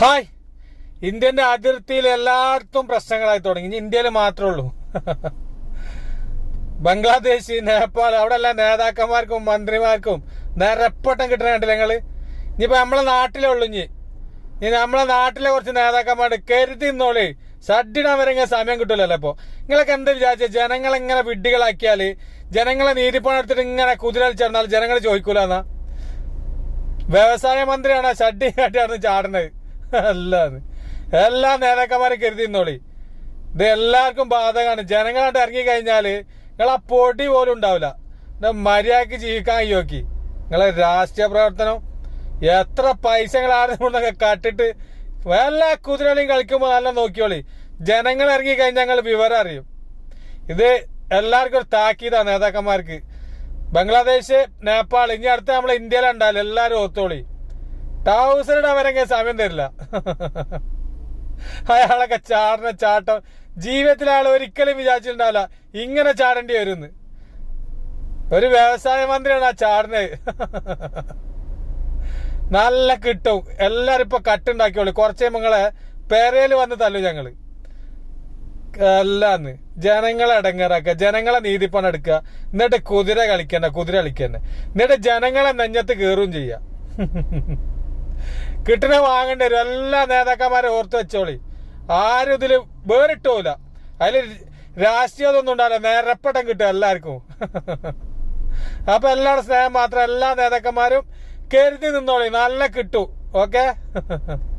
Hi. ഇന്ത്യന്റെ അതിർത്തിയിൽ എല്ലായിടത്തും പ്രശ്നങ്ങളായി തുടങ്ങി. ഇനി ഇന്ത്യയിൽ മാത്രമേ ഉള്ളൂ. ബംഗ്ലാദേശ് നേപ്പാൾ അവിടെ എല്ലാ നേതാക്കന്മാർക്കും മന്ത്രിമാർക്കും നിരപ്പട്ടം കിട്ടണ കണ്ടില്ല ഞങ്ങൾ ഇനിയിപ്പോ നമ്മളെ നാട്ടിലേ ഉള്ളു ഇനി. ഇനി നമ്മളെ നാട്ടിലെ കുറച്ച് നേതാക്കന്മാർ കരുതി നിന്നോളി. ഷഡിടാൻ വരെ ഇങ്ങനെ സമയം കിട്ടൂലല്ലോ ഇപ്പൊ. നിങ്ങളൊക്കെ എന്താ വിചാരിച്ച? ജനങ്ങളെ ഇങ്ങനെ വിഡ്ഢികളാക്കിയാൽ? ജനങ്ങളെ നീതിപ്പണം എടുത്തിട്ട് ഇങ്ങനെ കുതിരാൽ ചേർന്നാൽ ജനങ്ങൾ ചോദിക്കൂല എന്നാ? വ്യവസായ മന്ത്രിയാണ്? ഷഡി കാട്ടിയാണ് ചാടണത് അല്ലാന്ന്. എല്ലാ നേതാക്കന്മാരും കരുതി നിന്നോളി. ഇത് എല്ലാവർക്കും ബാധകമാണ്. ജനങ്ങളായിട്ട് ഇറങ്ങി കഴിഞ്ഞാൽ നിങ്ങൾ ആ പൊടി പോലും ഉണ്ടാവില്ല. മര്യാദയ്ക്ക് ജീവിക്കാൻ യോക്കി നിങ്ങളെ രാഷ്ട്രീയ പ്രവർത്തനം എത്ര പൈസ നിങ്ങൾ കട്ടിട്ട് വല്ല കുതിരകളിയും കളിക്കുമ്പോൾ നല്ല നോക്കിയോളി ജനങ്ങൾ ഇറങ്ങി കഴിഞ്ഞാൽ ഞങ്ങൾ വിവരം അറിയും. ഇത് എല്ലാവർക്കും ഒരു താക്കീതാ നേതാക്കന്മാർക്ക്. ബംഗ്ലാദേശ് നേപ്പാൾ ഇനി അടുത്ത നമ്മളെ ഇന്ത്യയിലുണ്ടാവില്ല എല്ലാവരും ഒത്തോളി ടൗസറിടാൻ വരെങ്കിൽ സമയം തരില്ല. അയാളൊക്കെ ചാടുന്ന ചാട്ടം ജീവിതത്തിൽ അയാൾ ഒരിക്കലും വിചാരിച്ചിട്ടുണ്ടാവില്ല. ഇങ്ങനെ ചാടേണ്ടി വരുന്ന്. ഒരു വ്യവസായ മന്ത്രിയാണ് ആ ചാടുന്നത്. നല്ല കിട്ടും. എല്ലാരും ഇപ്പൊ കട്ടുണ്ടാക്കിയോളൂ കുറച്ച് നിങ്ങളെ പേരയിൽ വന്ന് തല്ലു ഞങ്ങൾ. അല്ലാന്ന് ജനങ്ങളെ അടങ്ങാറാക്കുക ജനങ്ങളെ നീതിപ്പണ എടുക്കുക. എന്നിട്ട് കുതിര കളിക്കണ്ട കുതിര കളിക്കണ്ട എന്നിട്ട് ജനങ്ങളെ നെഞ്ഞത്ത് കയറുകയും ചെയ്യുക. കിട്ടണ വാങ്ങേണ്ടി വരും. എല്ലാ നേതാക്കന്മാരെ ഓർത്ത് വെച്ചോളി. ആരും ഇതിൽ വേറിട്ടോല. അതിൽ രാഷ്ട്രീയതൊന്നും ഉണ്ടാവില്ല. നേരപ്പട്ടം കിട്ടും എല്ലാവർക്കും. അപ്പൊ എല്ലാവരുടെ സ്നേഹം മാത്രം എല്ലാ നേതാക്കന്മാരും കരുതി നിന്നോളി. നല്ല കിട്ടു. ഓക്കെ?